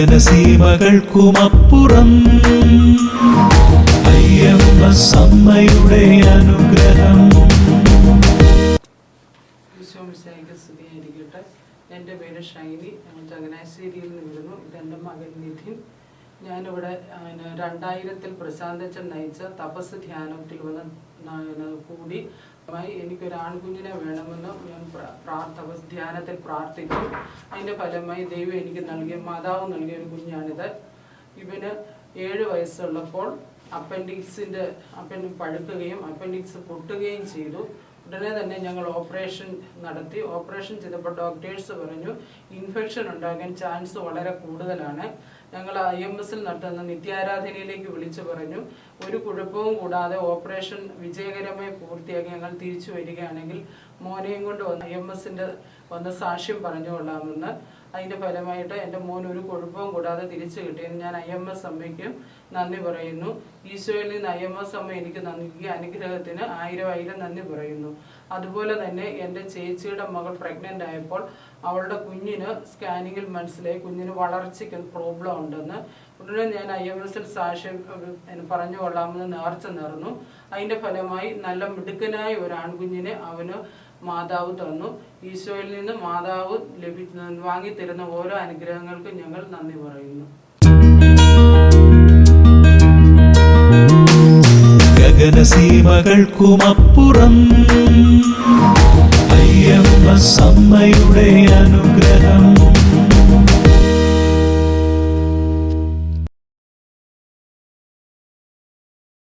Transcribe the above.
ഗഗനസീമകൾക്കുമപ്പുറം അയ്യപ്പ സമ്മയുടെ അനുഗ്രഹം. എന്റെ പേര് ഷൈനി. ഞങ്ങൾ ചങ്ങനാശ്ശേരിയിൽ നിന്ന് വരുന്നു. ഇതെന്റെ മകൻ നിധിൻ. ഞാനിവിടെ രണ്ടായിരത്തിൽ പ്രശാന്തച്ചൻ നയിച്ച തപസ് ധ്യാനത്തിൽ വന്ന് കൂടി എനിക്കൊരു ആൺകുഞ്ഞിനെ വേണമെന്ന് ഞാൻ തപസ് ധ്യാനത്തിൽ പ്രാർത്ഥിച്ചു. അതിന്റെ ഫലമായി ദൈവം എനിക്ക് നൽകിയ മാതാവ് നൽകിയ ഒരു കുഞ്ഞാണിത്. ഇവന് ഏഴ് വയസ്സുള്ളപ്പോൾ അപ്പൻഡിക്സിന്റെ അപ്പൻ പഴുക്കുകയും അപ്പൻഡിക്സ് പൊട്ടുകയും ചെയ്തു. ഉടനെ തന്നെ ഞങ്ങൾ ഓപ്പറേഷൻ നടത്തി. ഓപ്പറേഷൻ ചെയ്തപ്പോൾ ഡോക്ടേഴ്സ് പറഞ്ഞു ഇൻഫെക്ഷൻ ഉണ്ടാകാൻ ചാൻസ് വളരെ കൂടുതലാണ്. ഞങ്ങൾ ഐ എം എസിൽ നടത്തുന്ന നിത്യാരാധനയിലേക്ക് വിളിച്ചു പറഞ്ഞു ഒരു കുഴപ്പവും കൂടാതെ ഓപ്പറേഷൻ വിജയകരമായി പൂർത്തിയാക്കി ഞങ്ങൾ തിരിച്ചു വരികയാണെങ്കിൽ മോനെയും കൊണ്ട് വന്ന് ഐ എം എസിന്റെ വന്ന് സാക്ഷ്യം പറഞ്ഞുകൊള്ളാമെന്ന് അതിന്റെ ഫലമായിട്ട് എന്റെ മോൻ ഒരു കുഴപ്പവും കൂടാതെ തിരിച്ചു കിട്ടിയെന്ന് ഞാൻ ഐ എം എസ് അമ്മയ്ക്കും നന്ദി പറയുന്നു. ഈശോയിൽ നിന്ന് ഐ എം എസ് അമ്മ എനിക്ക് നൽകിയ അനുഗ്രഹത്തിന് ആയിരം ആയിരം നന്ദി പറയുന്നു. അതുപോലെ തന്നെ എന്റെ ചേച്ചിയുടെ മകൾ പ്രഗ്നന്റ് ആയപ്പോൾ അവളുടെ കുഞ്ഞിന് സ്കാനിങ്ങിൽ മനസ്സിലായി. കുഞ്ഞിന് വളർച്ചയ്ക്ക് പ്രോബ്ലം ഉണ്ടെന്ന്. ഉടനെ ഞാൻ ഐ എം എസിൽ സാക്ഷ്യം പറഞ്ഞു കൊള്ളാമെന്ന് നേർച്ച നേർന്നു. അതിന്റെ ഫലമായി നല്ല മിടുക്കനായ ഒരു ആൺകുഞ്ഞിനെ അവന് മാതാവ് തന്നു. ഈശോയിൽ നിന്ന് മാതാവ് ലഭി വാങ്ങിത്തരുന്ന ഓരോ അനുഗ്രഹങ്ങൾക്കും ഞങ്ങൾ നന്ദി പറയുന്നു. ഗഗനസീമകൾക്കുമപ്പുറം